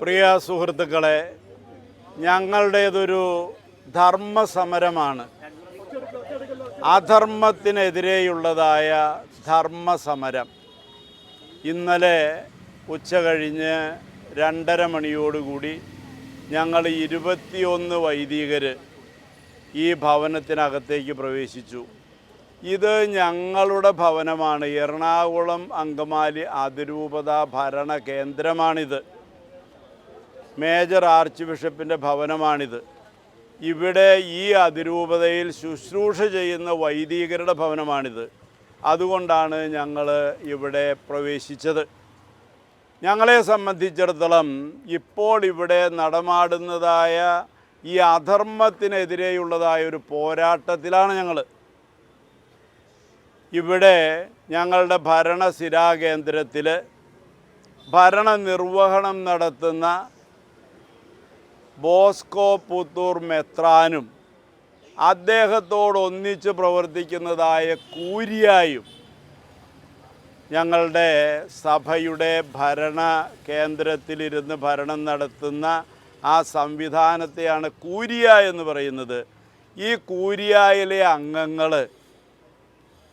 പ്രിയ സുഹൃത്തുക്കളെ ഞങ്ങളുടേതൊരു ധർമ്മസമരമാണ്. അധർമ്മത്തിനെതിരെയുള്ളതായ ധർമ്മസമരം. ഇന്നലെ ഉച്ച കഴിഞ്ഞ് രണ്ടര മണിയോടുകൂടി ഞങ്ങൾ ഇരുപത്തിയൊന്ന് വൈദികർ ഈ ഭവനത്തിനകത്തേക്ക് പ്രവേശിച്ചു. ഇത് ഞങ്ങളുടെ ഭവനമാണ്. എറണാകുളം അങ്കമാലി അതിരൂപത ഭരണ കേന്ദ്രമാണിത്. മേജർ ആർച്ച് ബിഷപ്പിന്റെ ഭവനമാണിത്. ഇവിടെ ഈ അതിരൂപതയിൽ ശുശ്രൂഷ ചെയ്യുന്ന വൈദികരുടെ ഭവനമാണിത്. അതുകൊണ്ടാണ് ഞങ്ങൾ ഇവിടെ പ്രവേശിച്ചത്. ഞങ്ങളെ സംബന്ധിച്ചിടത്തോളം ഇപ്പോൾ ഇവിടെ നടമാടുന്നതായ ഈ അധർമ്മത്തിനെതിരെയുള്ളതായ ഒരു പോരാട്ടത്തിലാണ് ഞങ്ങൾ ഇവിടെ ഞങ്ങളുടെ ഭരണ ഭരണനിർവഹണം നടത്തുന്ന ബോസ്കോ പുത്തൂർ മെത്രാനും അദ്ദേഹത്തോടൊന്നിച്ച് പ്രവർത്തിക്കുന്നതായ കൂരിയായും ഞങ്ങളുടെ സഭയുടെ ഭരണ കേന്ദ്രത്തിലിരുന്ന് ഭരണം നടത്തുന്ന ആ സംവിധാനത്തെയാണ് കൂരിയ എന്ന് പറയുന്നത്. ഈ കൂരിയായിലെ അംഗങ്ങൾ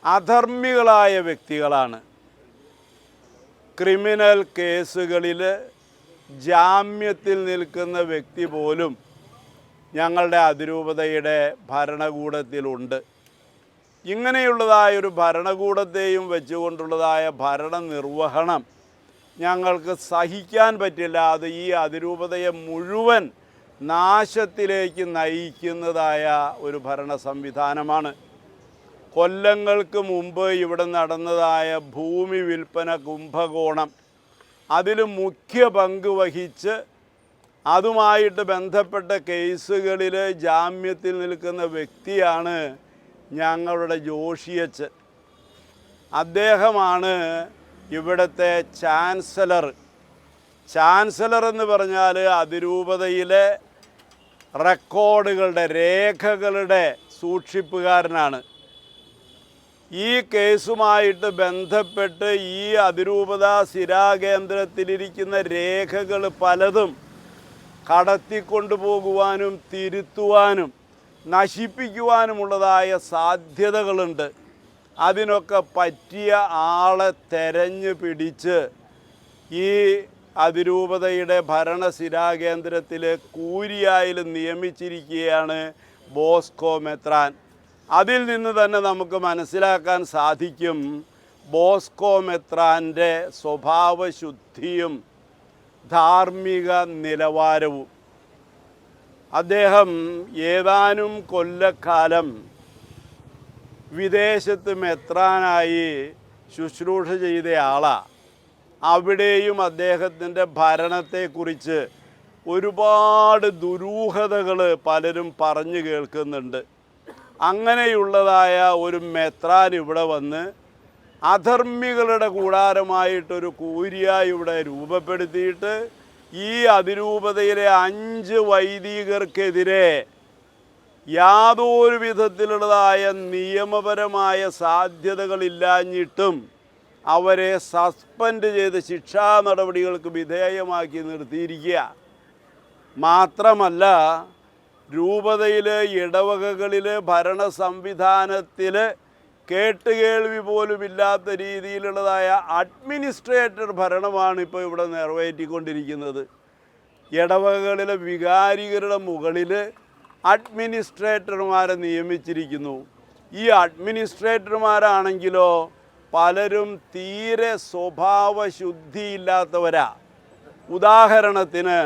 അധർമ്മികളായ വ്യക്തികളാണ്. ക്രിമിനൽ കേസുകളിൽ ജാമ്യത്തിൽ നിൽക്കുന്ന വ്യക്തി പോലും ഞങ്ങളുടെ അതിരൂപതയുടെ ഭരണകൂടത്തിലുണ്ട്. ഇങ്ങനെയുള്ളതായ ഒരു ഭരണകൂടത്തെയും വെച്ചുകൊണ്ടുള്ളതായ ഭരണ നിർവഹണം ഞങ്ങൾക്ക് സഹിക്കാൻ പറ്റില്ല. അത് ഈ അതിരൂപതയെ മുഴുവൻ നാശത്തിലേക്ക് നയിക്കുന്നതായ ഒരു ഭരണ സംവിധാനമാണ്. കൊല്ലങ്ങൾക്ക് മുമ്പ് ഇവിടെ നടന്നതായ ഭൂമി വിൽപ്പന കുംഭകോണം അതിൽ മുഖ്യ പങ്ക് വഹിച്ച് അതുമായിട്ട് ബന്ധപ്പെട്ട കേസുകളിൽ ജാമ്യത്തിൽ നിൽക്കുന്ന വ്യക്തിയാണ് ഞങ്ങളുടെ ജോഷിയച്ചൻ അദ്ദേഹമാണ് ഇവിടുത്തെ ചാൻസലർ. ചാൻസലർ എന്ന് പറഞ്ഞാൽ അതിരൂപതയിലെ റെക്കോർഡുകളുടെ രേഖകളുടെ സൂക്ഷിപ്പുകാരനാണ്. ഈ കേസുമായിട്ട് ബന്ധപ്പെട്ട് ഈ അതിരൂപത സ്ഥിരാകേന്ദ്രത്തിലിരിക്കുന്ന രേഖകൾ പലതും കടത്തിക്കൊണ്ടുപോകുവാനും തിരുത്തുവാനും നശിപ്പിക്കുവാനുമുള്ളതായ സാധ്യതകളുണ്ട്. അതിനൊക്കെ പറ്റിയ ആളെ തെരഞ്ഞു പിടിച്ച് ഈ അതിരൂപതയുടെ ഭരണ സ്ഥിരാകേന്ദ്രത്തിൽ കൂരിയായിൽ നിയമിച്ചിരിക്കുകയാണ് ബോസ്കോ മെത്രാൻ. അതിൽ നിന്ന് തന്നെ നമുക്ക് മനസ്സിലാക്കാൻ സാധിക്കും ബോസ്കോ മെത്രാന്റെ സ്വഭാവശുദ്ധിയും ധാർമ്മിക നിലവാരവും. അദ്ദേഹം ഏതാനും കൊല്ലക്കാലം വിദേശത്ത് മെത്രാനായി ശുശ്രൂഷ ചെയ്ത ആളാണ് അവിടെയും അദ്ദേഹത്തിന്റെ ഭരണത്തെക്കുറിച്ച് ഒരുപാട് ദുരൂഹതകൾ പലരും പറഞ്ഞു കേൾക്കുന്നുണ്ട്. അങ്ങനെയുള്ളതായ ഒരു മെത്രാൻ ഇവിടെ വന്ന് അധർമ്മികളുടെ കൂടാരമായിട്ടൊരു കൂരിയ ഇവിടെ രൂപപ്പെടുത്തിയിട്ട് ഈ അതിരൂപതയിലെ അഞ്ച് വൈദികർക്കെതിരെ യാതൊരു വിധത്തിലുള്ളതായ നിയമപരമായ സാധ്യതകളില്ലാഞ്ഞിട്ടും അവരെ സസ്പെൻഡ് ചെയ്ത് ശിക്ഷാ നടപടികൾക്ക് വിധേയമാക്കി നിർത്തിയിരിക്കുക. മാത്രമല്ല രൂപതയിൽ ഇടവകകളിൽ ഭരണ സംവിധാനത്തിൽ കേട്ടുകേൾവി പോലും ഇല്ലാത്ത രീതിയിലുള്ളതായ അഡ്മിനിസ്ട്രേറ്റർ ഭരണമാണ് ഇപ്പോൾ ഇവിടെ നിറവേറ്റിക്കൊണ്ടിരിക്കുന്നത്. ഇടവകകളിലെ വികാരികരുടെ മുകളിൽ അഡ്മിനിസ്ട്രേറ്റർമാരെ നിയമിച്ചിരിക്കുന്നു. ഈ അഡ്മിനിസ്ട്രേറ്റർമാരാണെങ്കിലോ പലരും തീരെ സ്വഭാവശുദ്ധിയില്ലാത്തവരാ. ഉദാഹരണത്തിന്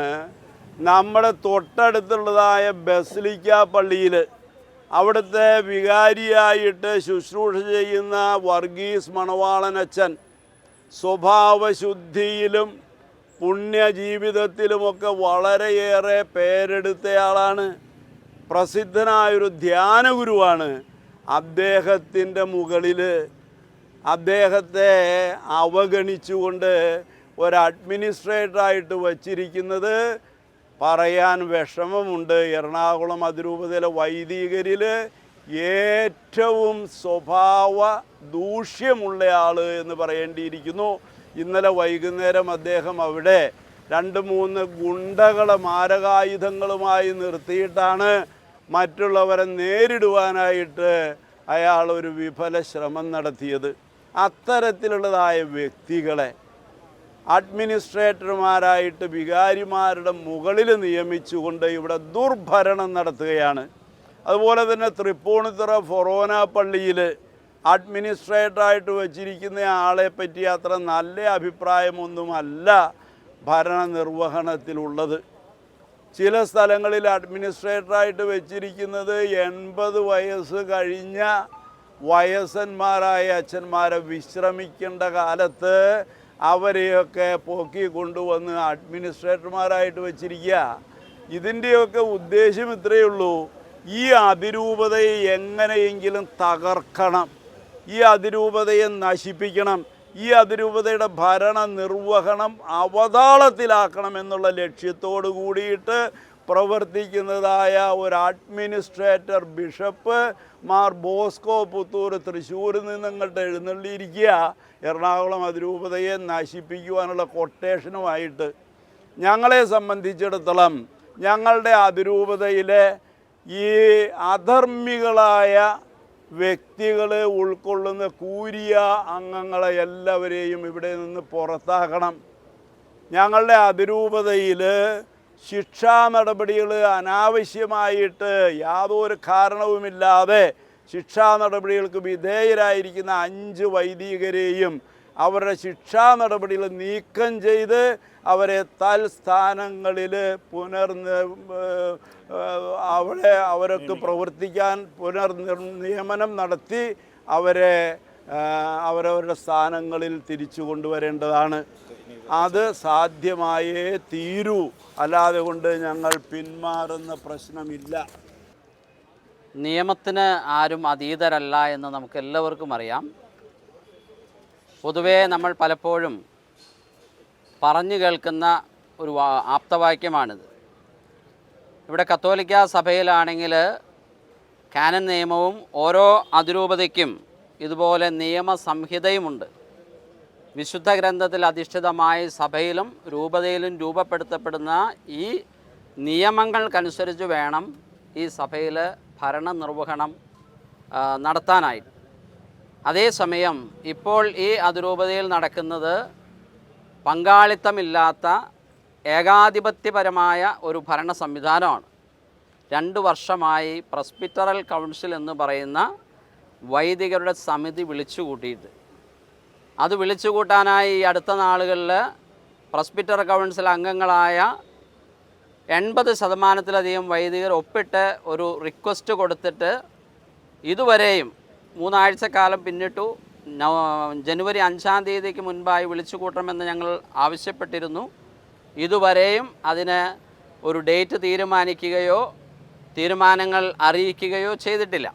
നമ്മുടെ തൊട്ടടുത്തുള്ളതായ ബസലിക്ക പള്ളിയിൽ അവിടുത്തെ വികാരിയായിട്ട് ശുശ്രൂഷ ചെയ്യുന്ന വർഗീസ് മണവാളനച്ചൻ സ്വഭാവശുദ്ധിയിലും പുണ്യജീവിതത്തിലുമൊക്കെ വളരെയേറെ പേരെടുത്തയാളാണ്. പ്രസിദ്ധനായൊരു ധ്യാനഗുരുവാണ് അദ്ദേഹത്തിന്റെ മുകളിൽ അദ്ദേഹത്തെ അവഗണിച്ചുകൊണ്ട് ഒരു അഡ്മിനിസ്ട്രേറ്ററായിട്ട് വച്ചിരിക്കുന്നത് പറയാൻ വിഷമമുണ്ട്. എറണാകുളം അതിരൂപതയിലെ വൈദികരിൽ ഏറ്റവും സ്വഭാവ ദൂഷ്യമുള്ള ആൾ എന്ന് പറയേണ്ടിയിരിക്കുന്നു. ഇന്നലെ വൈകുന്നേരം അദ്ദേഹം അവിടെ രണ്ട് മൂന്ന് ഗുണ്ടകളെ മാരകായുധങ്ങളുമായി നിർത്തിയിട്ടാണ് മറ്റുള്ളവരെ നേരിടുവാനായിട്ട് അയാൾ ഒരു വിഫല ശ്രമം നടത്തിയത്. അത്തരത്തിലുള്ളതായ വ്യക്തികളെ അഡ്മിനിസ്ട്രേറ്റർമാരായിട്ട് വികാരിമാരുടെ മുകളിൽ നിയമിച്ചുകൊണ്ട് ഇവിടെ ദുർഭരണം നടത്തുകയാണ്. അതുപോലെ തന്നെ തൃപ്പൂണിത്തുറ ഫൊറോന പള്ളിയിൽ അഡ്മിനിസ്ട്രേറ്ററായിട്ട് വച്ചിരിക്കുന്ന ആളെ പറ്റി അത്ര നല്ല അഭിപ്രായമൊന്നുമല്ല ഭരണ നിർവഹണത്തിലുള്ളത് ചില സ്ഥലങ്ങളിൽ അഡ്മിനിസ്ട്രേറ്ററായിട്ട് വെച്ചിരിക്കുന്നത് എൺപത് വയസ്സ് കഴിഞ്ഞ വയസ്സന്മാരായ അച്ഛന്മാരെ വിശ്രമിക്കേണ്ട കാലത്ത് അവരെയൊക്കെ പോക്കി കൊണ്ടുവന്ന് അഡ്മിനിസ്ട്രേറ്റർമാരായിട്ട് വെച്ചിരിക്കുക. ഇതിന്റെയൊക്കെ ഉദ്ദേശം ഇത്രയേ ഉള്ളൂ. ഈ അതിരൂപതയെ എങ്ങനെയെങ്കിലും തകർക്കണം. ഈ അതിരൂപതയെ നശിപ്പിക്കണം. ഈ അതിരൂപതയുടെ ഭരണ നിർവഹണം അവതാളത്തിലാക്കണം എന്നുള്ള ലക്ഷ്യത്തോടു കൂടിയിട്ട് പ്രവർത്തിക്കുന്നതായ ഒരു administrator bishop Mar Bosco Puthur തൃശ്ശൂരിൽ നിന്ന് ഇങ്ങോട്ട് എഴുന്നള്ളിയിരിക്കുക. എറണാകുളം അതിരൂപതയെ നശിപ്പിക്കുവാനുള്ള കൊട്ടേഷനുമായിട്ട് ഞങ്ങളെ സംബന്ധിച്ചിടത്തോളം ഞങ്ങളുടെ അതിരൂപതയിലെ ഈ അധർമ്മികളായ വ്യക്തികളെ ഉൾക്കൊള്ളുന്ന കൂരിയ അംഗങ്ങളെ എല്ലാവരെയും ഇവിടെ നിന്ന് പുറത്താക്കണം. ഞങ്ങളുടെ അതിരൂപതയിൽ ശിക്ഷാ നടപടികൾ അനാവശ്യമായിട്ട് യാതൊരു കാരണവുമില്ലാതെ ശിക്ഷാ നടപടികൾക്ക് വിധേയരായിരിക്കുന്ന അഞ്ച് വൈദികരെയും അവരുടെ ശിക്ഷാ നടപടികൾ നീക്കം ചെയ്ത് അവരെ തൽസ്ഥാനങ്ങളിൽ പുനർ അവിടെ അവർക്ക് പ്രവർത്തിക്കാൻ പുനർ നിയമനം നടത്തി അവരെ അവരവരുടെ സ്ഥാനങ്ങളിൽ തിരിച്ചു കൊണ്ടുവരേണ്ടതാണ്. അത് സാധ്യമായേ തീരൂ. അല്ലാതെ കൊണ്ട് ഞങ്ങൾ പിന്മാറുന്ന പ്രശ്നമില്ല. നിയമത്തിന് ആരും അതീതരല്ല എന്ന് നമുക്ക് എല്ലാവർക്കും അറിയാം. പൊതുവേ നമ്മൾ പലപ്പോഴും പറഞ്ഞു കേൾക്കുന്ന ഒരു ആപ്തവാക്യമാണിത്. ഇവിടെ കത്തോലിക്ക സഭയിലാണെങ്കിൽ കാനൻ നിയമവും ഓരോ അതിരൂപതയ്ക്കും ഇതുപോലെ നിയമസംഹിതയുമുണ്ട്. വിശുദ്ധ ഗ്രന്ഥത്തിൽ അധിഷ്ഠിതമായ സഭയിലും രൂപതയിലും രൂപപ്പെടുത്തപ്പെടുന്ന ഈ നിയമങ്ങൾക്കനുസരിച്ച് വേണം ഈ സഭയിൽ ഭരണനിർവഹണം നിർവഹണം നടത്താനായിട്ട്. അതേസമയം ഇപ്പോൾ ഈ അതിരൂപതയിൽ നടക്കുന്നത് പങ്കാളിത്തമില്ലാത്ത ഏകാധിപത്യപരമായ ഒരു ഭരണ സംവിധാനമാണ്. രണ്ട് വർഷമായി പ്രസ്പിറ്ററൽ കൗൺസിൽ എന്ന് പറയുന്ന വൈദികരുടെ സമിതി വിളിച്ചു കൂട്ടിയിട്ട് അത് വിളിച്ചു കൂട്ടാനായി അടുത്ത നാളുകളിൽ പ്രസ്പിറ്റർ കൗൺസിൽ അംഗങ്ങളായ എൺപത് ശതമാനത്തിലധികം വൈദികർ ഒപ്പിട്ട് ഒരു റിക്വസ്റ്റ് കൊടുത്തിട്ട് ഇതുവരെയും മൂന്നാഴ്ചക്കാലം പിന്നിട്ടു. നവ- ജനുവരി അഞ്ചാം തീയതിക്ക് മുൻപായി വിളിച്ചു കൂട്ടണമെന്ന് ഞങ്ങൾ ആവശ്യപ്പെട്ടിരുന്നു. ഇതുവരെയും അതിന് ഒരു ഡേറ്റ് തീരുമാനിക്കുകയോ തീരുമാനങ്ങൾ അറിയിക്കുകയോ ചെയ്തിട്ടില്ല.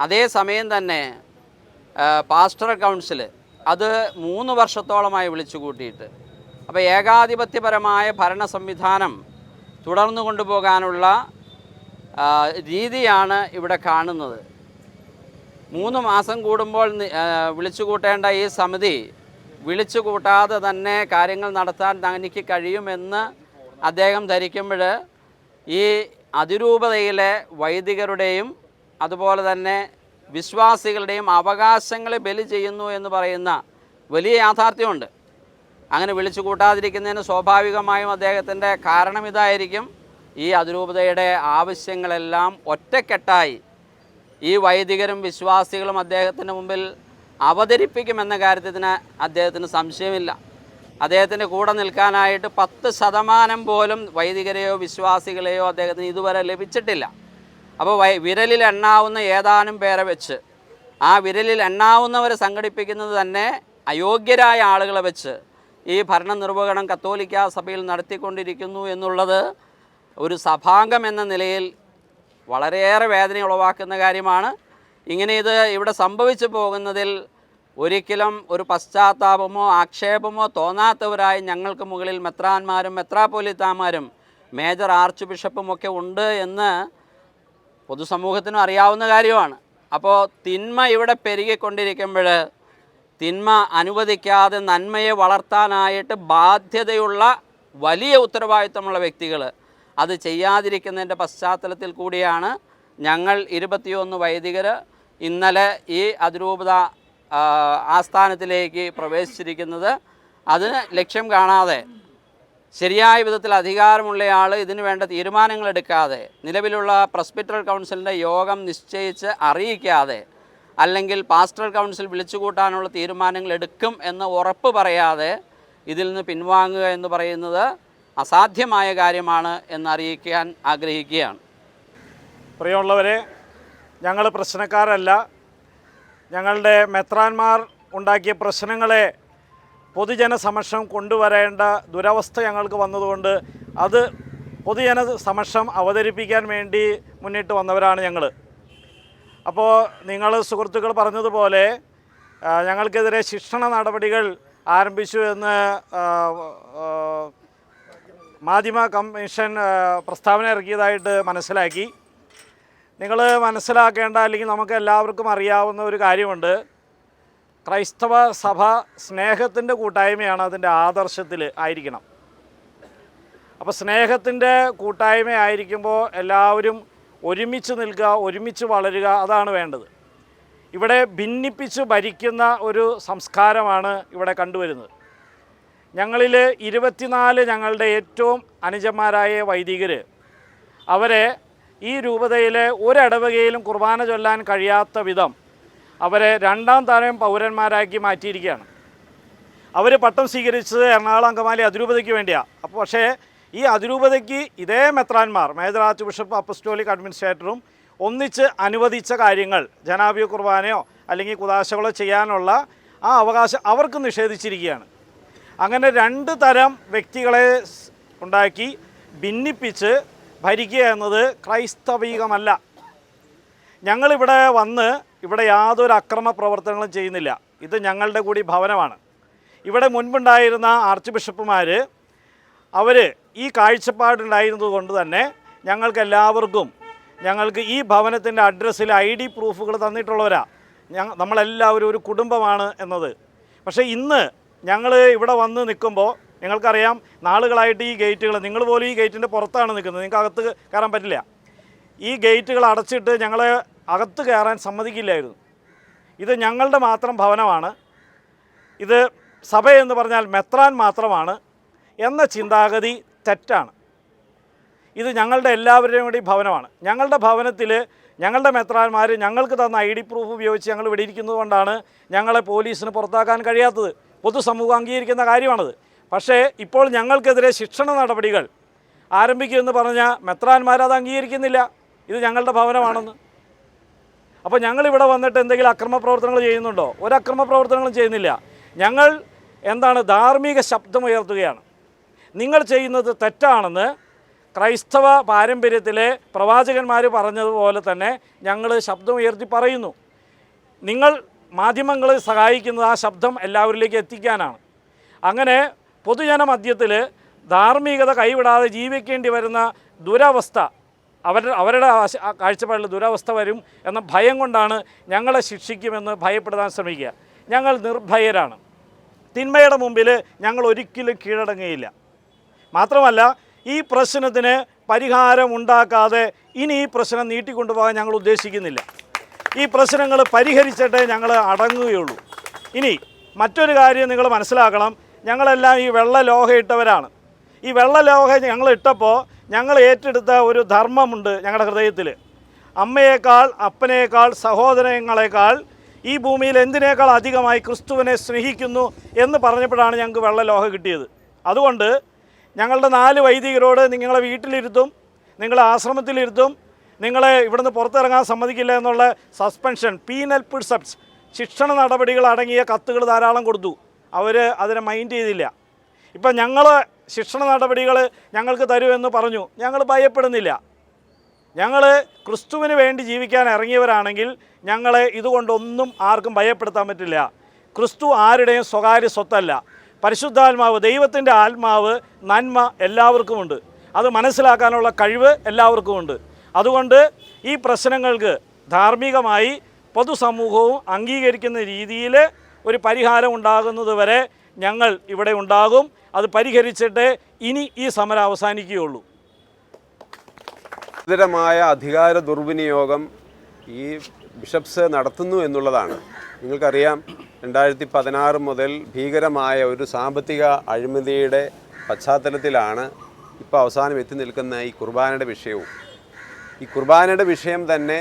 അതേസമയം തന്നെ പാസ്റ്റർ കൗൺസിൽ അത് മൂന്ന് വർഷത്തോളമായി വിളിച്ചു കൂട്ടിയിട്ട് അപ്പോൾ ഏകാധിപത്യപരമായ ഭരണ സംവിധാനം തുടർന്നു കൊണ്ടുപോകാനുള്ള രീതിയാണ് ഇവിടെ കാണുന്നത്. മൂന്ന് മാസം കൂടുമ്പോൾ വിളിച്ചു കൂട്ടേണ്ട ഈ സമിതി വിളിച്ചു കൂട്ടാതെ തന്നെ കാര്യങ്ങൾ നടത്താൻ തനിക്ക് കഴിയുമെന്ന് അദ്ദേഹം ധരിക്കുമ്പോൾ ഈ അതിരൂപതയിലെ വൈദികരുടെയും അതുപോലെ തന്നെ വിശ്വാസികളുടെയും അവകാശങ്ങളെ ബലി ചെയ്യുന്നു എന്ന് പറയുന്ന വലിയ യാഥാർത്ഥ്യമുണ്ട്. അങ്ങനെ വിളിച്ചു കൂട്ടാതിരിക്കുന്നതിന് സ്വാഭാവികമായും അദ്ദേഹത്തിന്റെ കാരണം ഇതായിരിക്കും. ഈ അതിരൂപതയുടെ ആവശ്യങ്ങളെല്ലാം ഒറ്റക്കെട്ടായി ഈ വൈദികരും വിശ്വാസികളും അദ്ദേഹത്തിന് മുമ്പിൽ അവതരിപ്പിക്കുമെന്ന കാര്യത്തിന് അദ്ദേഹത്തിന് സംശയമില്ല. അദ്ദേഹത്തിന്റെ കൂടെ നിൽക്കാനായിട്ട് പത്ത് ശതമാനം പോലും വൈദികരെയോ വിശ്വാസികളെയോ അദ്ദേഹത്തിന് ഇതുവരെ ലഭിച്ചിട്ടില്ല. അപ്പോൾ വിരലിൽ എണ്ണാവുന്ന ഏതാനും പേരെ വെച്ച് ആ വിരലിൽ എണ്ണാവുന്നവരെ സംഘടിപ്പിക്കുന്നത് തന്നെ അയോഗ്യരായ ആളുകളെ വെച്ച് ഈ ഭരണ നിർവഹണം കത്തോലിക്ക സഭയിൽ നടത്തിക്കൊണ്ടിരിക്കുന്നു എന്നുള്ളത് ഒരു സഭാംഗം എന്ന നിലയിൽ വളരെയേറെ വേദന ഉളവാക്കുന്ന കാര്യമാണ്. ഇങ്ങനെ ഇത് ഇവിടെ സംഭവിച്ചു പോകുന്നതിൽ ഒരിക്കലും ഒരു പശ്ചാത്താപമോ ആക്ഷേപമോ തോന്നാത്തവരായി ഞങ്ങൾക്ക് മുകളിൽ മെത്രാന്മാരും മെത്രാപ്പൊലിത്താന്മാരും മേജർ ആർച്ച് ബിഷപ്പുമൊക്കെ ഉണ്ട് എന്ന് പൊതുസമൂഹത്തിനും അറിയാവുന്ന കാര്യമാണ്. അപ്പോൾ തിന്മ ഇവിടെ പെരുകിക്കൊണ്ടിരിക്കുമ്പോൾ തിന്മ അനുവദിക്കാതെ നന്മയെ വളർത്താനായിട്ട് ബാധ്യതയുള്ള വലിയ ഉത്തരവാദിത്തമുള്ള വ്യക്തികൾ അത് ചെയ്യാതിരിക്കുന്നതിന്റെ പശ്ചാത്തലത്തിൽ കൂടിയാണ് ഞങ്ങൾ ഇരുപത്തിയൊന്ന് വൈദികർ ഇന്നലെ ഈ അതിരൂപത ആസ്ഥാനത്തിലേക്ക് പ്രവേശിച്ചിരിക്കുന്നത്. അതിന് ലക്ഷ്യം കാണാതെ ശരിയായ വിധത്തിൽ അധികാരമുള്ളയാൾ ഇതിനു വേണ്ട തീരുമാനങ്ങൾ എടുക്കാതെ നിലവിലുള്ള പ്രസ്പിറ്റൽ കൗൺസിലിന്റെ യോഗം നിശ്ചയിച്ച് അറിയിക്കാതെ അല്ലെങ്കിൽ പാസ്റ്ററൽ കൗൺസിൽ വിളിച്ചുകൂട്ടാനുള്ള തീരുമാനങ്ങൾ എടുക്കും എന്ന് ഉറപ്പ് പറയാതെ ഇതിൽ നിന്ന് പിൻവാങ്ങുക എന്ന് പറയുന്നത് അസാധ്യമായ കാര്യമാണ് എന്നറിയിക്കാൻ ആഗ്രഹിക്കുകയാണ്. പ്രിയമുള്ളവരെ ഞങ്ങൾ പ്രശ്നക്കാരല്ല. ഞങ്ങളുടെ മെത്രാന്മാർ ഉണ്ടാക്കിയ പ്രശ്നങ്ങളെ പൊതുജന സമക്ഷം കൊണ്ടുവരേണ്ട ദുരവസ്ഥ ഞങ്ങൾക്ക് വന്നതുകൊണ്ട് അത് പൊതുജന സമക്ഷം അവതരിപ്പിക്കാൻ വേണ്ടി മുന്നിട്ട് വന്നവരാണ് ഞങ്ങൾ അപ്പോൾ നിങ്ങൾ സുഹൃത്തുക്കൾ പറഞ്ഞതുപോലെ ഞങ്ങൾക്കെതിരെ ശിക്ഷണ നടപടികൾ ആരംഭിച്ചു എന്ന് മാധ്യമ കമ്മീഷൻ പ്രസ്താവന ഇറക്കിയതായിട്ട് മനസ്സിലാക്കി. നിങ്ങൾ മനസ്സിലാക്കേണ്ട അല്ലെങ്കിൽ നമുക്ക് എല്ലാവർക്കും അറിയാവുന്ന ഒരു കാര്യമുണ്ട്. ക്രൈസ്തവ സഭ സ്നേഹത്തിന്റെ കൂട്ടായ്മയാണ് അതിന്റെ ആദർശത്തിൽ ആയിരിക്കണം. അപ്പോൾ സ്നേഹത്തിന്റെ കൂട്ടായ്മ ആയിരിക്കുമ്പോൾ എല്ലാവരും ഒരുമിച്ച് നിൽക്കുക ഒരുമിച്ച് വളരുക അതാണ് വേണ്ടത്. ഇവിടെ ഭിന്നിപ്പിച്ച് ഭരിക്കുന്ന ഒരു സംസ്കാരമാണ് ഇവിടെ കണ്ടുവരുന്നത്. ഞങ്ങളിൽ ഇരുപത്തിനാല് ഞങ്ങളുടെ ഏറ്റവും അനുജന്മാരായ വൈദികർ അവരെ ഈ രൂപതയിലെ ഒരിടവകയിലും കുർബാന ചൊല്ലാൻ കഴിയാത്ത വിധം അവരെ രണ്ടാം തരം പൗരന്മാരാക്കി മാറ്റിയിരിക്കുകയാണ്. അവർ പട്ടം സ്വീകരിച്ചത് എറണാകുളം അങ്കമാലി അതിരൂപതയ്ക്ക് വേണ്ടിയാണ് അപ്പോൾ പക്ഷേ ഈ അതിരൂപതയ്ക്ക് ഇതേ മെത്രാന്മാർ മേജർ ആർച്ച് ബിഷപ്പ് അപ്പസ്റ്റോലിക് അഡ്മിനിസ്ട്രേറ്ററും ഒന്നിച്ച് അനുവദിച്ച കാര്യങ്ങൾ ജനാഭ്യ കുർബാനയോ അല്ലെങ്കിൽ കുദാശകളോ ചെയ്യാനുള്ള ആ അവകാശം അവർക്ക് നിഷേധിച്ചിരിക്കുകയാണ്. അങ്ങനെ രണ്ട് തരം വ്യക്തികളെ ഉണ്ടാക്കി ഭിന്നിപ്പിച്ച് ഭരിക്കുക എന്നത് ക്രൈസ്തവീകമല്ല. ഞങ്ങളിവിടെ വന്ന് ഇവിടെ യാതൊരു അക്രമ പ്രവർത്തനങ്ങളും ചെയ്യുന്നില്ല. ഇത് ഞങ്ങളുടെ കൂടി ഭവനമാണ്. ഇവിടെ മുൻപുണ്ടായിരുന്ന ആർച്ച് ബിഷപ്പുമാർ അവർ ഈ കാഴ്ചപ്പാടുണ്ടായിരുന്നത് കൊണ്ട് തന്നെ ഞങ്ങൾക്ക് എല്ലാവർക്കും ഞങ്ങൾക്ക് ഈ ഭവനത്തിന്റെ അഡ്രസ്സിൽ ഐ ഡി പ്രൂഫുകൾ തന്നിട്ടുള്ളവരാ. ഞങ്ങൾ നമ്മളെല്ലാവരും ഒരു കുടുംബമാണ് എന്നത്. പക്ഷേ ഇന്ന് ഞങ്ങൾ ഇവിടെ വന്ന് നിൽക്കുമ്പോൾ നിങ്ങൾക്കറിയാം നാളുകളായിട്ട് ഈ ഗേറ്റുകൾ നിങ്ങൾ പോലും ഈ ഗേറ്റിന്റെ പുറത്താണ് നിൽക്കുന്നത്. നിങ്ങൾക്ക് അകത്ത് കയറാൻ പറ്റില്ല. ഈ ഗേറ്റുകൾ അടച്ചിട്ട് ഞങ്ങളെ അകത്ത് കയറാൻ സമ്മതിക്കില്ലായിരുന്നു. ഇത് ഞങ്ങളുടെ മാത്രം ഭവനമാണ്. ഇത് സഭ എന്ന് പറഞ്ഞാൽ മെത്രാൻ മാത്രമാണ് എന്ന ചിന്താഗതി തെറ്റാണ്. ഇത് ഞങ്ങളുടെ എല്ലാവരുടെയും കൂടി ഭവനമാണ്. ഞങ്ങളുടെ ഭവനത്തിൽ ഞങ്ങളുടെ മെത്രാന്മാർ ഞങ്ങൾക്ക് തന്ന ഐ ഡി പ്രൂഫ് ഉപയോഗിച്ച് ഞങ്ങൾ ഇവിടെ ഇരിക്കുന്നത് കൊണ്ടാണ് ഞങ്ങളെ പോലീസിന് പുറത്താക്കാൻ കഴിയാത്തത്. പൊതുസമൂഹം അംഗീകരിക്കുന്ന കാര്യമാണത്. പക്ഷേ ഇപ്പോൾ ഞങ്ങൾക്കെതിരെ ശിക്ഷണ നടപടികൾ ആരംഭിക്കുമെന്ന് പറഞ്ഞാൽ മെത്രാന്മാരത് അംഗീകരിക്കുന്നില്ല. ഇത് ഞങ്ങളുടെ ഭവനമാണെന്ന്. അപ്പോൾ ഞങ്ങളിവിടെ വന്നിട്ട് എന്തെങ്കിലും അക്രമ പ്രവർത്തനങ്ങൾ ചെയ്യുന്നുണ്ടോ? ഒരു അക്രമ പ്രവർത്തനങ്ങളും ചെയ്യുന്നില്ല. ഞങ്ങൾ എന്താണ് ധാർമ്മിക ശബ്ദമുയർത്തുകയാണ്. നിങ്ങൾ ചെയ്യുന്നത് തെറ്റാണെന്ന് ക്രൈസ്തവ പാരമ്പര്യത്തിലെ പ്രവാചകന്മാർ പറഞ്ഞതുപോലെ തന്നെ ഞങ്ങൾ ശബ്ദമുയർത്തി പറയുന്നു. നിങ്ങൾ മാധ്യമങ്ങൾ സഹായിക്കുന്നത് ആ ശബ്ദം എല്ലാവരിലേക്ക് എത്തിക്കാനാണ്. അങ്ങനെ പൊതുജന മധ്യത്തിൽ ധാർമ്മികത കൈവിടാതെ ജീവിക്കേണ്ടി വരുന്ന ദുരവസ്ഥ അവരുടെ അവരുടെ കാഴ്ചപ്പാടിൽ ദുരവസ്ഥ വരും എന്ന ഭയം കൊണ്ടാണ് ഞങ്ങളെ ശിക്ഷിക്കുമെന്ന് ഭയപ്പെടുത്താൻ ശ്രമിക്കുക. ഞങ്ങൾ നിർഭയരാണ്. തിന്മയുടെ മുമ്പിൽ ഞങ്ങൾ ഒരിക്കലും കീഴടങ്ങുകയില്ല. മാത്രമല്ല ഈ പ്രശ്നത്തിന് പരിഹാരം ഉണ്ടാക്കാതെ ഇനി ഈ പ്രശ്നം നീട്ടിക്കൊണ്ടുപോകാൻ ഞങ്ങൾ ഉദ്ദേശിക്കുന്നില്ല. ഈ പ്രശ്നങ്ങൾ പരിഹരിച്ചിട്ടേ ഞങ്ങൾ അടങ്ങുകയുള്ളൂ. ഇനി മറ്റൊരു കാര്യം നിങ്ങൾ മനസ്സിലാക്കണം. ഞങ്ങളെല്ലാം ഈ വെള്ള ലോഹ ഇട്ടവരാണ് ഈ വെള്ള ലോഹ ഞങ്ങൾ ഇട്ടപ്പോൾ ഞങ്ങൾ ഏറ്റെടുത്ത ഒരു ധർമ്മമുണ്ട് ഞങ്ങളുടെ ഹൃദയത്തിൽ. അമ്മയേക്കാൾ അപ്പനേക്കാൾ സഹോദരങ്ങളെക്കാൾ ഈ ഭൂമിയിൽ എന്തിനേക്കാൾ അധികമായി ക്രിസ്തുവിനെ സ്നേഹിക്കുന്നു എന്ന് പറഞ്ഞപ്പോഴാണ് ഞങ്ങൾക്ക് വെള്ളലോഹ കിട്ടിയത്. അതുകൊണ്ട് ഞങ്ങളുടെ നാല് വൈദികരോട് നിങ്ങളെ വീട്ടിലിരുത്തും നിങ്ങളെ ആശ്രമത്തിലിരുത്തും നിങ്ങളെ ഇവിടുന്ന് പുറത്തിറങ്ങാൻ സമ്മതിക്കില്ല എന്നുള്ള സസ്പെൻഷൻ പീനൽ പ്രിസെപ്റ്റ്സ് ശിക്ഷണ നടപടികൾ അടങ്ങിയ കത്തുകൾ ധാരാളം കൊടുത്തു. അവർ അതിനെ മൈൻഡ് ചെയ്തില്ല. ഇപ്പം ഞങ്ങൾ ശിക്ഷണ നടപടികൾ ഞങ്ങൾക്ക് തരുമെന്ന് പറഞ്ഞു. ഞങ്ങൾ ഭയപ്പെടുന്നില്ല. ഞങ്ങൾ ക്രിസ്തുവിന് വേണ്ടി ജീവിക്കാൻ ഇറങ്ങിയവരാണെങ്കിൽ ഞങ്ങളെ ഇതുകൊണ്ടൊന്നും ആർക്കും ഭയപ്പെടുത്താൻ പറ്റില്ല. ക്രിസ്തു ആരുടെയും സ്വകാര്യ സ്വത്തല്ല. പരിശുദ്ധാത്മാവ് ദൈവത്തിന്റെ ആത്മാവ് നന്മ എല്ലാവർക്കുമുണ്ട്. അത് മനസ്സിലാക്കാനുള്ള കഴിവ് എല്ലാവർക്കുമുണ്ട്. അതുകൊണ്ട് ഈ പ്രശ്നങ്ങൾക്ക് ധാർമ്മികമായി പൊതുസമൂഹവും അംഗീകരിക്കുന്ന രീതിയിൽ ഒരു പരിഹാരം ഉണ്ടാകുന്നത് വരെ ഞങ്ങൾ ഇവിടെ ഉണ്ടാകും. അത് പരിഹരിച്ചിട്ട് ഇനി ഈ സമരം അവസാനിക്കുകയുള്ളൂ. ഗുരുതരമായ അധികാര ദുർവിനിയോഗം ഈ ബിഷപ്സ് നടത്തുന്നു എന്നുള്ളതാണ്. നിങ്ങൾക്കറിയാം രണ്ടായിരത്തി പതിനാറ് മുതൽ ഭീകരമായ ഒരു സാമ്പത്തിക അഴിമതിയുടെ പശ്ചാത്തലത്തിലാണ് ഇപ്പോൾ അവസാനം എത്തി നിൽക്കുന്ന ഈ കുർബാനയുടെ വിഷയവും. ഈ കുർബാനയുടെ വിഷയം തന്നെ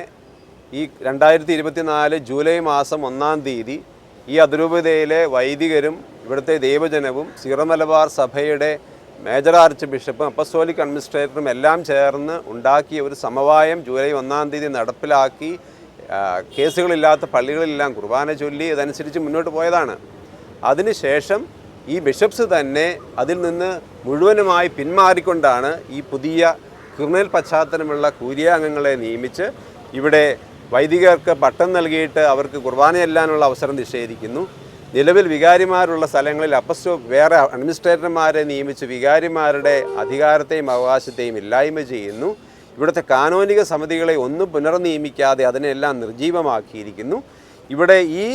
ഈ രണ്ടായിരത്തി ഇരുപത്തിനാല് ജൂലൈ മാസം ഒന്നാം തീയതി ഈ അതിരൂപതയിലെ വൈദികരും ഇവിടുത്തെ ദൈവജനവും സീറ മലബാർ സഭയുടെ മേജർ ആർച്ച് ബിഷപ്പും അപ്പസ്തോലിക് അഡ്മിനിസ്ട്രേറ്ററും എല്ലാം ചേർന്ന് ഉണ്ടാക്കിയ ഒരു സമവായം ജൂലൈ ഒന്നാം തീയതി നടപ്പിലാക്കി കേസുകളില്ലാത്ത പള്ളികളിലെല്ലാം കുർബാന ചൊല്ലി അതനുസരിച്ച് മുന്നോട്ട് പോയതാണ്. അതിനുശേഷം ഈ ബിഷപ്സ് തന്നെ അതിൽ നിന്ന് മുഴുവനുമായി പിന്മാറിക്കൊണ്ടാണ് ഈ പുതിയ ക്രിമിനൽ പശ്ചാത്തലമുള്ള കൂരിയാംഗങ്ങളെ നിയമിച്ച് ഇവിടെ വൈദികർക്ക് പട്ടം നൽകിയിട്ട് അവർക്ക് കുർബാന ചെല്ലാനുള്ള അവസരം നിഷേധിക്കുന്നു. നിലവിൽ വികാരിമാരുള്ള സ്ഥലങ്ങളിൽ അപ്പസ്റ്റോ വേറെ അഡ്മിനിസ്ട്രേറ്റർമാരെ നിയമിച്ച് വികാരിമാരുടെ അധികാരത്തെയും അവകാശത്തെയും ഇല്ലായ്മ ചെയ്യുന്നു. ഇവിടുത്തെ കാനോനിക സമിതികളെ ഒന്നും പുനർനിയമിക്കാതെ അതിനെല്ലാം നിർജീവമാക്കിയിരിക്കുന്നു. ഇവിടെ ഈ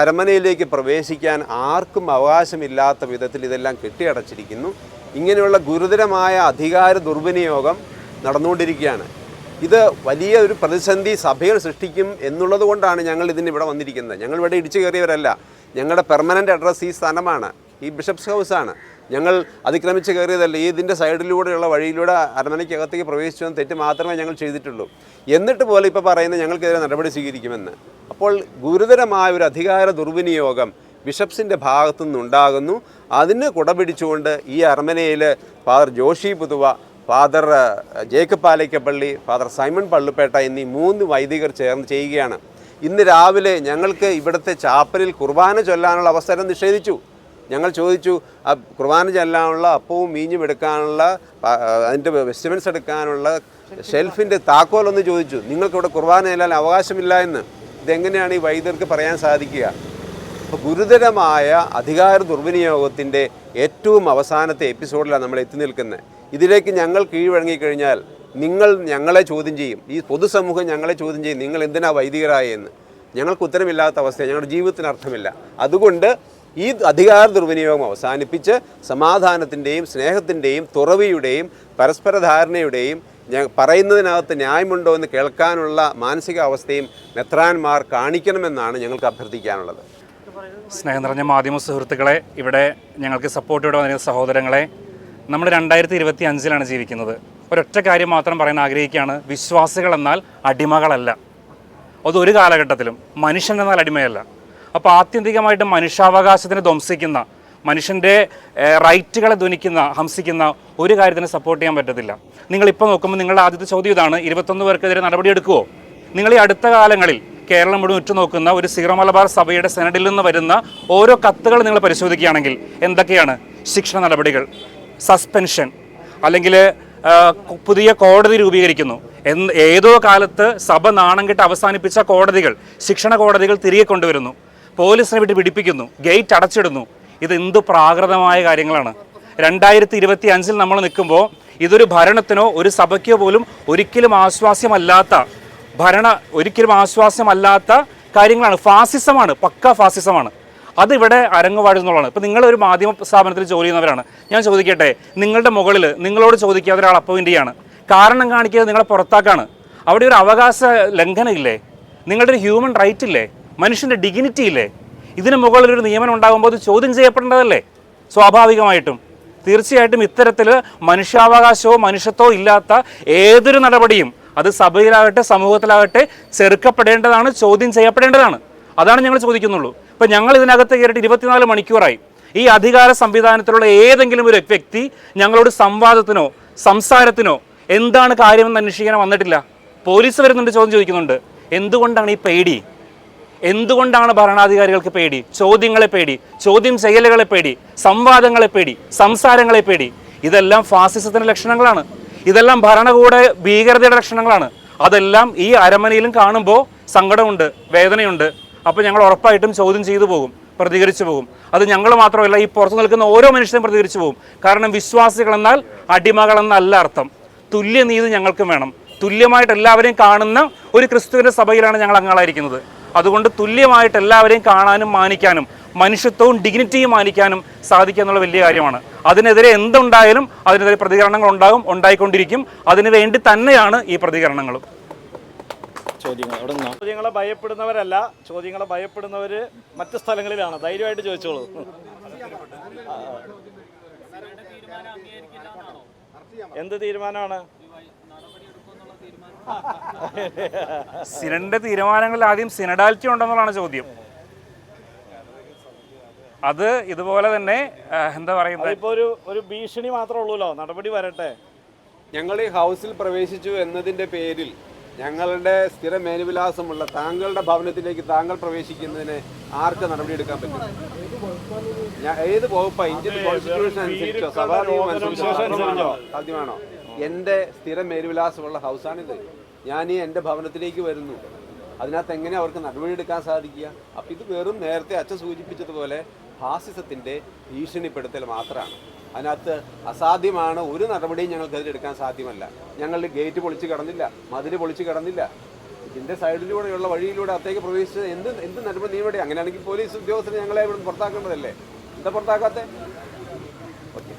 അരമനയിലേക്ക് പ്രവേശിക്കാൻ ആർക്കും അവകാശമില്ലാത്ത വിധത്തിൽ ഇതെല്ലാം കെട്ടിയടച്ചിരിക്കുന്നു. ഇങ്ങനെയുള്ള ഗുരുതരമായ അധികാര ദുർവിനിയോഗം നടന്നുകൊണ്ടിരിക്കുകയാണ്. ഇത് വലിയ ഒരു പ്രതിസന്ധി സഭയിൽ സൃഷ്ടിക്കും എന്നുള്ളത് കൊണ്ടാണ് ഞങ്ങൾ ഇതിന് ഇവിടെ വന്നിരിക്കുന്നത്. ഞങ്ങൾ ഇവിടെ ഇടിച്ചു കയറിയവരല്ല. ഞങ്ങളുടെ പെർമനന്റ് അഡ്രസ്സ് ഈ സ്ഥലമാണ് ഈ ബിഷപ്സ് ഹൗസാണ് ഞങ്ങൾ അതിക്രമിച്ച് കയറിയതല്ല. ഈ ഇതിന്റെ സൈഡിലൂടെയുള്ള വഴിയിലൂടെ അരമനയ്ക്കകത്തേക്ക് പ്രവേശിച്ചു തെറ്റ് മാത്രമേ ഞങ്ങൾ ചെയ്തിട്ടുള്ളൂ. എന്നിട്ട് പോലും ഇപ്പോൾ പറയുന്നത് ഞങ്ങൾക്കെതിരെ നടപടി സ്വീകരിക്കുമെന്ന്. അപ്പോൾ ഗുരുതരമായ ഒരു അധികാര ദുർവിനിയോഗം ബിഷപ്സിന്റെ ഭാഗത്തു നിന്നുണ്ടാകുന്നു അതിന് കുടപിടിച്ചുകൊണ്ട് ഈ അരമനയിൽ father Joshy Puthuva father Jacob Palakkappilly father Simon Palluppetta എന്നീ മൂന്ന് വൈദികർ ചേർന്ന് ചെയ്യുകയാണ്. ഇന്ന് രാവിലെ ഞങ്ങൾക്ക് ഇവിടുത്തെ ചാപ്പലിൽ കുർബാന ചൊല്ലാനുള്ള അവസരം നിഷേധിച്ചു. ഞങ്ങൾ ചോദിച്ചു ആ കുർബാന ചെല്ലാനുള്ള അപ്പവും മീഞ്ഞും എടുക്കാനുള്ള അതിന്റെ വെസ്റ്റിമെൻസ് എടുക്കാനുള്ള ഷെൽഫിന്റെ താക്കോലൊന്ന് ചോദിച്ചു. നിങ്ങൾക്കിവിടെ കുർബാന ചെല്ലാൻ അവകാശമില്ല എന്ന്. ഇതെങ്ങനെയാണ് ഈ വൈദ്യർക്ക് പറയാൻ സാധിക്കുക? അപ്പോൾ ഗുരുതരമായ അധികാര ദുർവിനിയോഗത്തിന്റെ ഏറ്റവും അവസാനത്തെ എപ്പിസോഡിലാണ് നമ്മൾ എത്തി നിൽക്കുന്നത്. ഇതിലേക്ക് ഞങ്ങൾ കീഴ്വഴങ്ങിക്കഴിഞ്ഞാൽ നിങ്ങൾ ഞങ്ങളെ ചോദ്യം ചെയ്യും. ഈ പൊതുസമൂഹം ഞങ്ങളെ ചോദ്യം ചെയ്യും. നിങ്ങൾ എന്തിനാ വൈദികരായെന്ന് ഞങ്ങൾക്ക് ഉത്തരമില്ലാത്ത അവസ്ഥ ഞങ്ങളുടെ ജീവിതത്തിന് അർത്ഥമില്ല. അതുകൊണ്ട് ഈ അധികാര ദുർവിനിയോഗം അവസാനിപ്പിച്ച് സമാധാനത്തിന്റെയും സ്നേഹത്തിന്റെയും തുറവിയുടെയും പരസ്പര ധാരണയുടെയും ഞാൻ പറയുന്നതിനകത്ത് ന്യായമുണ്ടോ എന്ന് കേൾക്കാനുള്ള മാനസികാവസ്ഥയും മെത്രാൻമാർ കാണിക്കണമെന്നാണ് ഞങ്ങൾക്ക് അഭ്യർത്ഥിക്കാനുള്ളത്. സ്നേഹം നിറഞ്ഞ മാധ്യമ സുഹൃത്തുക്കളെ ഇവിടെ ഞങ്ങൾക്ക് സപ്പോർട്ട് ഇവിടെ വന്നിരുന്ന സഹോദരങ്ങളെ നമ്മൾ രണ്ടായിരത്തി ഇരുപത്തി അഞ്ചിലാണ് ജീവിക്കുന്നത്. ഒരൊറ്റ കാര്യം മാത്രം പറയാൻ ആഗ്രഹിക്കുകയാണ്. വിശ്വാസികൾ എന്നാൽ അടിമകളല്ല. അതൊരു കാലഘട്ടത്തിലും മനുഷ്യൻ എന്നാൽ അടിമയല്ല. അപ്പോൾ ആത്യന്തികമായിട്ട് മനുഷ്യാവകാശത്തിന് ധ്വംസിക്കുന്ന മനുഷ്യന്റെ റൈറ്റുകളെ ധ്വനിക്കുന്ന ഹംസിക്കുന്ന ഒരു കാര്യത്തിന് സപ്പോർട്ട് ചെയ്യാൻ പറ്റത്തില്ല. നിങ്ങളിപ്പോൾ നോക്കുമ്പോൾ നിങ്ങളുടെ ആദ്യത്തെ ചോദ്യം ഇതാണ് ഇരുപത്തൊന്ന് പേർക്കെതിരെ നടപടിയെടുക്കുമോ നിങ്ങൾ ഈ അടുത്ത കാലങ്ങളിൽ കേരളം മുഴുവൻ ഉറ്റുനോക്കുന്ന ഒരു സീറോ മലബാർ സഭയുടെ സെനഡിൽ നിന്ന് വരുന്ന ഓരോ കത്തുകൾ നിങ്ങൾ പരിശോധിക്കുകയാണെങ്കിൽ എന്തൊക്കെയാണ് ശിക്ഷണ നടപടികൾ? സസ്പെൻഷൻ അല്ലെങ്കിൽ പുതിയ കോടതി രൂപീകരിക്കുന്നു. എന്ന് ഏതോ കാലത്ത് സഭ നാണം കെട്ട് അവസാനിപ്പിച്ച കോടതികൾ ശിക്ഷണ കോടതികൾ തിരികെ കൊണ്ടുവരുന്നു. പോലീസിനെ വിട്ട് പിടിപ്പിക്കുന്നു ഗേറ്റ് അടച്ചിടുന്നു. ഇത് എന്ത് പ്രാകൃതമായ കാര്യങ്ങളാണ്. രണ്ടായിരത്തി ഇരുപത്തി അഞ്ചിൽ നമ്മൾ നിൽക്കുമ്പോൾ ഇതൊരു ഭരണത്തിനോ ഒരു സഭയ്ക്കോ പോലും ഒരിക്കലും ആശ്വാസ്യമല്ലാത്ത ഭരണ ഒരിക്കലും ആശ്വാസ്യമല്ലാത്ത കാര്യങ്ങളാണ്. ഫാസിസമാണ് പക്ക ഫാസിസമാണ്. അതിവിടെ അരങ്ങുവാഴുന്നുള്ളതാണ് ഇപ്പം നിങ്ങളൊരു മാധ്യമ സ്ഥാപനത്തിൽ ജോലി ചെയ്യുന്നവരാണ്. ഞാൻ ചോദിക്കട്ടെ നിങ്ങളുടെ മുകളിൽ നിങ്ങളോട് ചോദിക്കാത്ത ഒരാൾ അപ്പോയിന്റ് കാരണം കാണിക്കാതെ നിങ്ങളെ പുറത്താക്കാണ്. അവിടെ ഒരു അവകാശ ലംഘനമില്ലേ? നിങ്ങളുടെ ഒരു ഹ്യൂമൻ റൈറ്റ് ഇല്ലേ? മനുഷ്യന്റെ ഡിഗ്നിറ്റി ഇല്ലേ? ഇതിന് മുകളിൽ ഒരു നിയമനം ഉണ്ടാകുമ്പോൾ അത് ചോദ്യം ചെയ്യപ്പെടേണ്ടതല്ലേ? സ്വാഭാവികമായിട്ടും. തീർച്ചയായിട്ടും ഇത്തരത്തിൽ മനുഷ്യാവകാശമോ മനുഷ്യത്വമോ ഇല്ലാത്ത ഏതൊരു നടപടിയും അത് സഭയിലാകട്ടെ സമൂഹത്തിലാകട്ടെ ചെറുക്കപ്പെടേണ്ടതാണ് ചോദ്യം ചെയ്യപ്പെടേണ്ടതാണ്. അതാണ് ഞങ്ങൾ ചോദിക്കുന്നുള്ളൂ. ഇപ്പം ഞങ്ങൾ ഇതിനകത്ത് കയറിയിട്ട് ഇരുപത്തിനാല് മണിക്കൂറായി. ഈ അധികാര സംവിധാനത്തിലുള്ള ഏതെങ്കിലും ഒരു വ്യക്തി ഞങ്ങളോട് സംവാദത്തിനോ സംസാരത്തിനോ എന്താണ് കാര്യമെന്ന് അന്വേഷിക്കാൻ വന്നിട്ടില്ല? പോലീസ് വരുന്നുണ്ട് ചോദ്യം ചോദിക്കുന്നുണ്ട്. എന്തുകൊണ്ടാണ് ഈ പേടി? എന്തുകൊണ്ടാണ് ഭരണാധികാരികൾക്ക് പേടി? ചോദ്യങ്ങളെ പേടി ചോദ്യം ചെയ്യലുകളെ പേടി സംവാദങ്ങളെ പേടി സംസാരങ്ങളെ പേടി. ഇതെല്ലാം ഫാസിസത്തിന്റെ ലക്ഷണങ്ങളാണ്. ഇതെല്ലാം ഭരണകൂട ഭീകരതയുടെ ലക്ഷണങ്ങളാണ്. അതെല്ലാം ഈ അരമനയിലും കാണുമ്പോൾ സങ്കടമുണ്ട് വേദനയുണ്ട്. അപ്പോൾ ഞങ്ങൾ ഉറപ്പായിട്ടും ചോദ്യം ചെയ്തു പോകും പ്രതികരിച്ചു പോകും. അത് ഞങ്ങൾ മാത്രമല്ല ഈ പുറത്തു നിൽക്കുന്ന ഓരോ മനുഷ്യരും പ്രതികരിച്ചു പോകും. കാരണം വിശ്വാസികളെന്നാൽ അടിമകളെന്നല്ല അർത്ഥം. തുല്യനീതി ഞങ്ങൾക്കും വേണം. തുല്യമായിട്ട് എല്ലാവരെയും കാണുന്ന ഒരു ക്രിസ്തുവിന്റെ സഭയിലാണ് ഞങ്ങൾ അംഗങ്ങളായിരിക്കുന്നത്. അതുകൊണ്ട് തുല്യമായിട്ട് എല്ലാവരെയും കാണാനും മാനിക്കാനും മനുഷ്യത്വവും ഡിഗ്നിറ്റിയും മാനിക്കാനും സാധിക്കുക എന്നുള്ള വലിയ കാര്യമാണ്. അതിനെതിരെ എന്തുണ്ടായാലും അതിനെതിരെ പ്രതികരണങ്ങൾ ഉണ്ടാകും ഉണ്ടായിക്കൊണ്ടിരിക്കും. അതിനു വേണ്ടി തന്നെയാണ് ഈ പ്രതികരണങ്ങളും. ചോദ്യങ്ങൾ അവിടെ നിന്നാണ്. ചോദ്യങ്ങളെ ഭയപ്പെടുന്നവരല്ല ചോദ്യങ്ങളെ ഭയപ്പെടുന്നവർ മറ്റ് സ്ഥലങ്ങളിലാണ്. ധൈര്യമായിട്ട് ചോദിച്ചോളൂ. എന്ത് തീരുമാനമാണ്? സിനഡിന്റെ തീരുമാനങ്ങളിൽ ആദ്യം സിനഡാലിറ്റി ഉണ്ടെന്നുള്ളതാണ് ചോദ്യം. അത് ഇതുപോലെ തന്നെ എന്താ പറയുന്നത്? ഇപ്പൊ ഒരു ഒരു ഭീഷണി മാത്രമേ ഉള്ളൂല്ലോ. നടപടി വരട്ടെ. ഞങ്ങൾ ഈ ഹൗസിൽ പ്രവേശിച്ചു എന്നതിന്റെ പേരിൽ ഞങ്ങളുടെ സ്ഥിര മേനുവിലാസമുള്ള താങ്കളുടെ ഭവനത്തിലേക്ക് താങ്കൾ പ്രവേശിക്കുന്നതിന് ആർക്ക് നടപടിയെടുക്കാൻ പറ്റും? ഏത് വകുപ്പാ? Indian constitution അനുസരിച്ചോ? സ്വാഭാവികം അനുസരിച്ചോ? സാധ്യമാണോ? എന്റെ സ്ഥിര മേനുവിലാസമുള്ള ഹൗസാണിത്. ഞാൻ ഈ എന്റെ ഭവനത്തിലേക്ക് വരുന്നു. അതിനകത്ത് എങ്ങനെ അവർക്ക് നടപടിയെടുക്കാൻ സാധിക്കുക? അപ്പം ഇത് വെറും നേരത്തെ അച്ഛൻ സൂചിപ്പിച്ചതുപോലെ ഫാസിസത്തിന്റെ ഭീഷണിപ്പെടുത്തൽ മാത്രമാണ്. അതിനകത്ത് അസാധ്യമാണ് ഒരു നടപടിയും ഞങ്ങൾക്കെതിരെ എടുക്കാൻ സാധ്യമല്ല. ഞങ്ങൾ ഗേറ്റ് പൊളിച്ച് കിടന്നില്ല മതിൽ പൊളിച്ച് കിടന്നില്ല. ഇതിന്റെ സൈഡിലൂടെയുള്ള വഴിയിലൂടെ അത്തേക്ക് പ്രവേശിച്ചത് എന്ത് എന്ത് നടപടി നീവിടെ അങ്ങനെയാണെങ്കിൽ പോലീസ് ഉദ്യോഗസ്ഥരെ ഞങ്ങളെ ഇവിടെ പുറത്താക്കേണ്ടതല്ലേ? എന്താ പുറത്താക്കാത്തേ? ഓക്കെ.